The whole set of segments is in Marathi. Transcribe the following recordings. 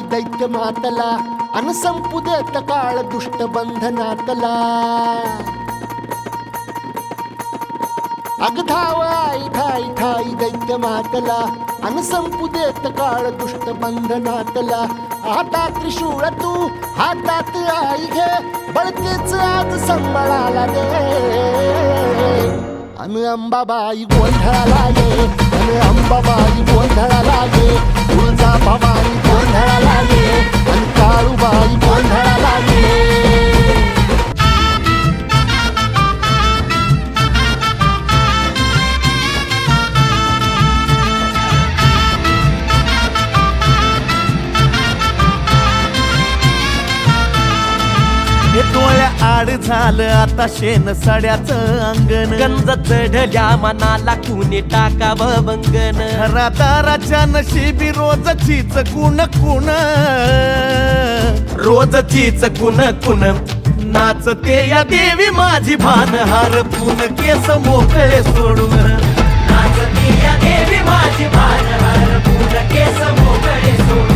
बंधनातला अन संपू काळ दुष्ट बंधनातला. अगधाव आई ठाई ठाई दैत्य मातला अन संपू काळ दुष्ट बंधनातला. आता त्रिशूळ तू हातात आई घे बळतेच आज संबळाला दे. अन अंबाबाई गोंधळाला ये अन अंबाबाई गोंधळाला ये तुळजा डोळ्या आड झालं आता शेण सड्याचं अंगण. गंज चढल्या मनाला कुणी टाकावं बंगन राताराच्या नशिबी रोजचीच कुण कुण? रोजचीच कुण कुण? नाचते या देवी माझी भान हार पुन केस मोकळे सोडून. नाचती या देवी माझी भान हरपून केस मोकळे सोडून.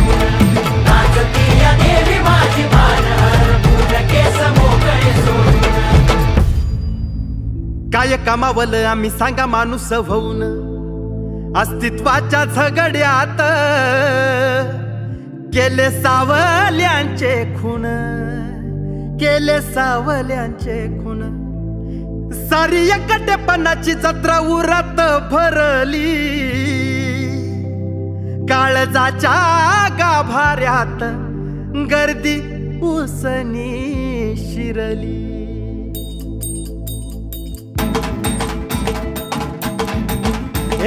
कमावलं आम्ही सांगा माणूस होऊन. अस्तित्वाच्या झगड्यात केले सावल्यांचे खून. केले सावल्यांचे खून. सारी एकटेपणाची जत्रा उरात भरली. काळजाच्या गाभाऱ्यात गर्दी उसनी शिरली.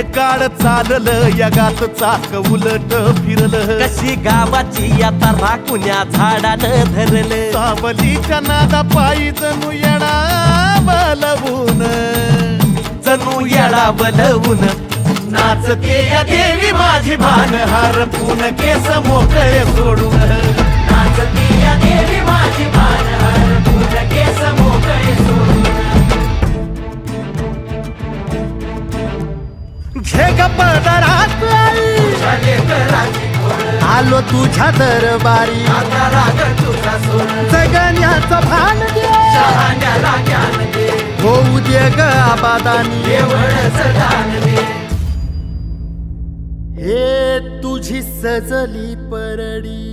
हे काळ चाललं यगात चाक उलट फिरलं. कशी गावाची आता राकुण्या झाडानं धरलं. सावलीच्या नादा पायी जणू येणा बलवून जणू येळा बलवून नाचते या देवी माझी भान हरपून केस मोकळे सोडून. नाचती या देवी माझी भान हरपून केस घे ग आलो तुझ्या दरबारी. जगण्याचं भान दे. होऊ दे ग आबादानी. हे तुझी सजली परडी.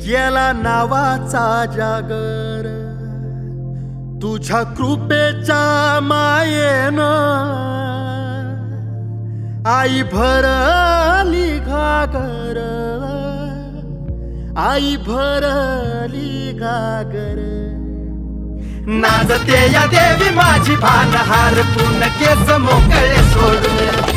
केला नावाचा जागर. तुझ्या कृपेच्या मायेनं आई भर भरली घागर. आई भर भरली घागर. नाजते या देवी माझी भानहार पूर्ण केस मोकळे सोडून.